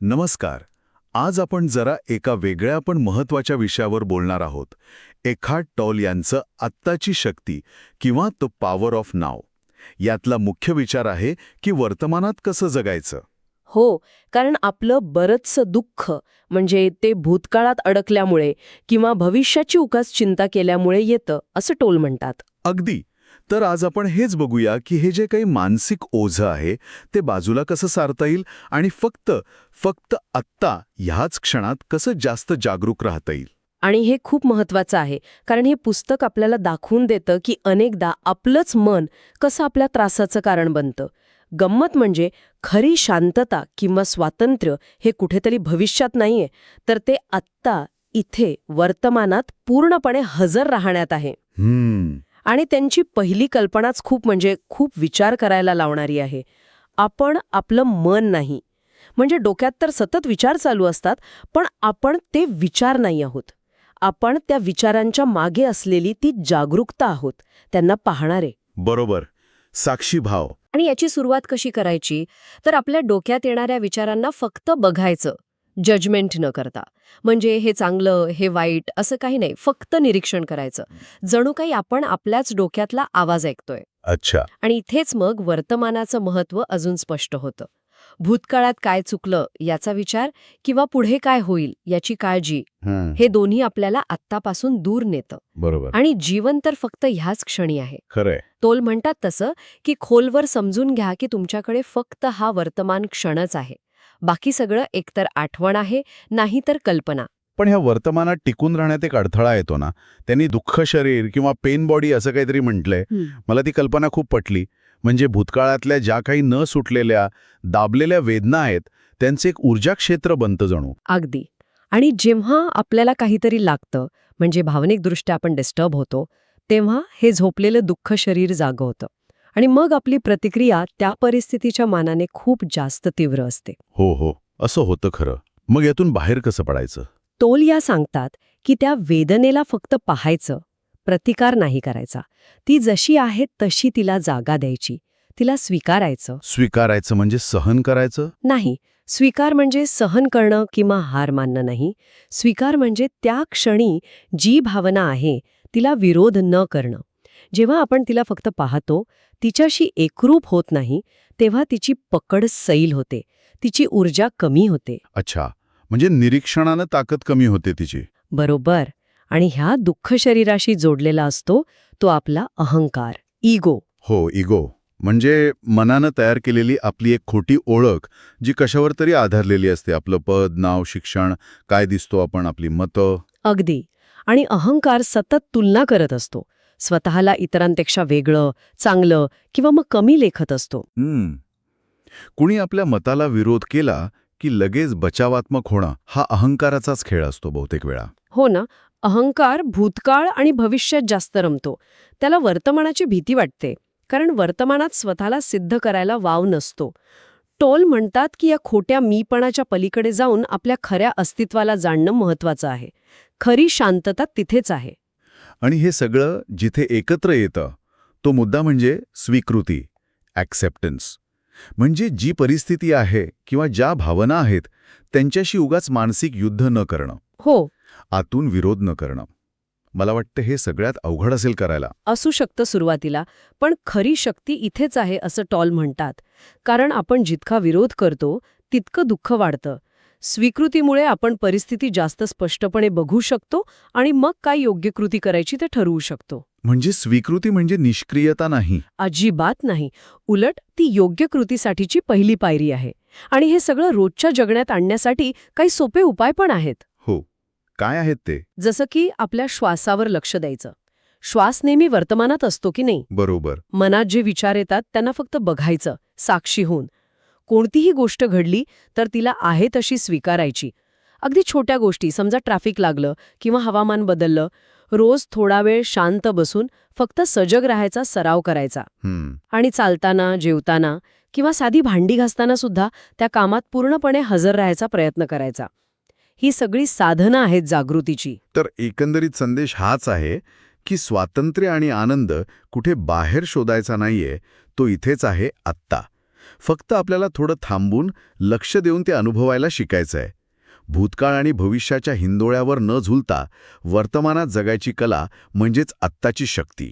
नमस्कार. आज आपण जरा एका वेगळ्या पण महत्त्वाच्या विषयावर बोलणार आहोत. एखाद टॉल यांचं आत्ताची शक्ती किंवा द पॉवर ऑफ नाव यातला मुख्य विचार आहे की वर्तमानात कसं जगायचं? हो कारण आपलं बरंचसं दुःख म्हणजे ते भूतकाळात अडकल्यामुळे किंवा भविष्याची उगाच चिंता केल्यामुळे येतं असं टोल म्हणतात. अगदी. तर आज आपण हेच बघूया की हे जे काही मानसिक ओझं आहे ते बाजूला कसं सारता येईल आणि फक्त फक्त आत्ता ह्याच क्षणात कसं जास्त जागरूक राहता येईल? आणि हे खूप महत्वाचं आहे कारण हे पुस्तक आपल्याला दाखवून देतं की अनेकदा आपलंच मन कसं आपल्या त्रासाचं कारण बनतं. गंमत म्हणजे खरी शांतता किंवा स्वातंत्र्य हे कुठेतरी भविष्यात नाहीये तर ते आत्ता इथे वर्तमानात पूर्णपणे हजर राहण्यात आहे. हम्म. आणि त्यांची पहिली कल्पनाच खूप म्हणजे खूप विचार करायला लावणारी आहे. आपण आपलं मन नाही. म्हणजे डोक्यात तर सतत विचार चालू असतात पण आपण ते विचार नाही आहोत. आपण त्या विचारांच्या मागे असलेली ती जागरूकता आहोत त्यांना पाहणारे. बरोबर. साक्षी भाव. आणि याची सुरुवात कशी करायची? तर आपल्या डोक्यात येणाऱ्या विचारांना फक्त बघायचं. जजमेंट न करता. म्हणजे हे चांगलं हे वाईट असं काही नाही. फक्त निरीक्षण करायचं. जणू काही आपण आपल्याच डोक्यातला आवाज ऐकतोय. अच्छा. आणि इथेच मग वर्तमानाचं महत्त्व अजून स्पष्ट होतं. भूतकाळात काय चुकलं याचा विचार किंवा पुढे काय होईल याची काळजी हे दोन्ही आपल्याला आत्तापासून दूर नेतं. बरोबर. आणि जीवन तर फक्त ह्याच क्षणी आहे. खरंय. तोल म्हणतात तसं की खोलवर समजून घ्या की तुमच्याकडे फक्त हा वर्तमान क्षणच आहे. बाकी सगळं एकतर आठवण आहे नाहीतर कल्पना. पण ह्या वर्तमानात टिकून राहण्यात एक अडथळा येतो ना. त्यांनी दुःख शरीर किंवा पेन बॉडी असं काहीतरी म्हटलंय. मला ती कल्पना खूप पटली. म्हणजे भूतकाळातल्या ज्या काही न सुटलेल्या दाबलेल्या वेदना आहेत त्यांचे एक ऊर्जा क्षेत्र बनतं जणू. अगदी. आणि जेव्हा आपल्याला काहीतरी लागतं म्हणजे भावनिकदृष्ट्या आपण डिस्टर्ब होतो तेव्हा हे झोपलेलं दुःख शरीर जागं होतं. आणि मग आपली प्रतिक्रिया त्या परिस्थितीच्या मानाने खूप जास्त तीव्र असते. हो हो. असं होतं खरं. मग यातून बाहेर कसं पडायचं? तोल या सांगतात की त्या वेदनेला फक्त पाहायचं प्रतिकार नाही करायचा. ती जशी आहे तशी तिला जागा द्यायची तिला स्वीकारायचं. स्वीकारायचं म्हणजे सहन करायचं? नाही. स्वीकार म्हणजे सहन करणं किंवा हार मानणं नाही. स्वीकार म्हणजे त्या क्षणी जी भावना आहे तिला विरोध न करणं. जेव्हा आपण तिला फक्त पाहतो तिच्याशी एकरूप होत नाही तेव्हा तिची पकड सैल होते तिची ऊर्जा कमी होते. अच्छा म्हणजे निरीक्षणानं ताकद कमी होते तिची. बरोबर आणि ह्या दुःख शरीराशी जोडलेला असतो तो आपला अहंकार इगो हो इगो म्हणजे मनानं तयार केलेली आपली एक खोटी ओळख जी कशावर तरी आधारलेली असते आपलं पद नाव शिक्षण काय दिसतो आपण आपली मतं. अगदी. आणि अहंकार सतत तुलना करत असतो. स्वतःला इतरांपेक्षा वेगळं चांगलं किंवा मग कमी लेखत असतो. कुणी आपल्या मताला विरोध केला की लगेच बचावात्मक होणं हा अहंकाराचाच खेळ असतो बहुतेक वेळा. हो ना अहंकार भूतकाळ आणि भविष्यात जास्त रमतो. त्याला वर्तमानाची भीती वाटते कारण वर्तमानात स्वतःला सिद्ध करायला वाव नसतो. टोल म्हणतात की या खोट्या मीपणाच्या पलीकडे जाऊन आपल्या खऱ्या अस्तित्वाला जाणणं महत्वाचं आहे. खरी शांतता तिथेच आहे. आणि हे सगळं जिथे एकत्र येतं तो मुद्दा म्हणजे स्वीकृती ॲक्सेप्टन्स म्हणजे जी परिस्थिती आहे किंवा ज्या भावना आहेत त्यांच्याशी उगाच मानसिक युद्ध न करणं. हो. आतून विरोध न करणं. मला वाटतं हे सगळ्यात अवघड असेल करायला. असू शकतं सुरुवातीला पण खरी शक्ती इथेच आहे असं टॉल म्हणतात. कारण आपण जितका विरोध करतो तितकं दुःख वाढतं. स्वीकृतीमुळे आपण परिस्थिती जास्त स्पष्टपणे बघू शकतो आणि मग काय योग्य कृती करायची ते ठरवू शकतो. म्हणजे स्वीकृती म्हणजे निष्क्रियता नाही. अजिबात नाही. उलट ती योग्य कृतीसाठीची पहिली पायरी आहे. आणि हे सगळं रोजच्या जगण्यात आणण्यासाठी काही सोपे उपाय पण आहेत. हो. काय आहेत ते? जसं की आपल्या श्वासावर लक्ष द्यायचं. श्वास नेहमी वर्तमानात असतो की नाही? बरोबर. मनात जे विचार येतात त्यांना फक्त बघायचं साक्षी होऊन. कोणतीही गोष्ट घडली तर तिला आहे तशी स्वीकारायची. अगदी छोट्या गोष्टी समजा ट्रॅफिक लागलं किंवा हवामान बदललं रोज थोडा वेळ शांत बसून फक्त सजग राहायचा सराव करायचा. आणि चालताना जेवताना किंवा साधी भांडी घासताना सुद्धा त्या कामात पूर्णपणे हजर राहायचा प्रयत्न करायचा. ही सगळी साधनं आहेत जागृतीची. तर एकंदरीत संदेश हाच आहे की स्वातंत्र्य आणि आनंद कुठे बाहेर शोधायचा नाहीये तो इथेच आहे आत्ता. फक्त आपल्याला थोडं थांबून लक्ष देऊन ते अनुभवायला शिकायचं आहे भूतकाळ आणि भविष्याच्या हिंदोळ्यावर न झुलता वर्तमानात जगायची कला म्हणजेच आत्ताची शक्ती.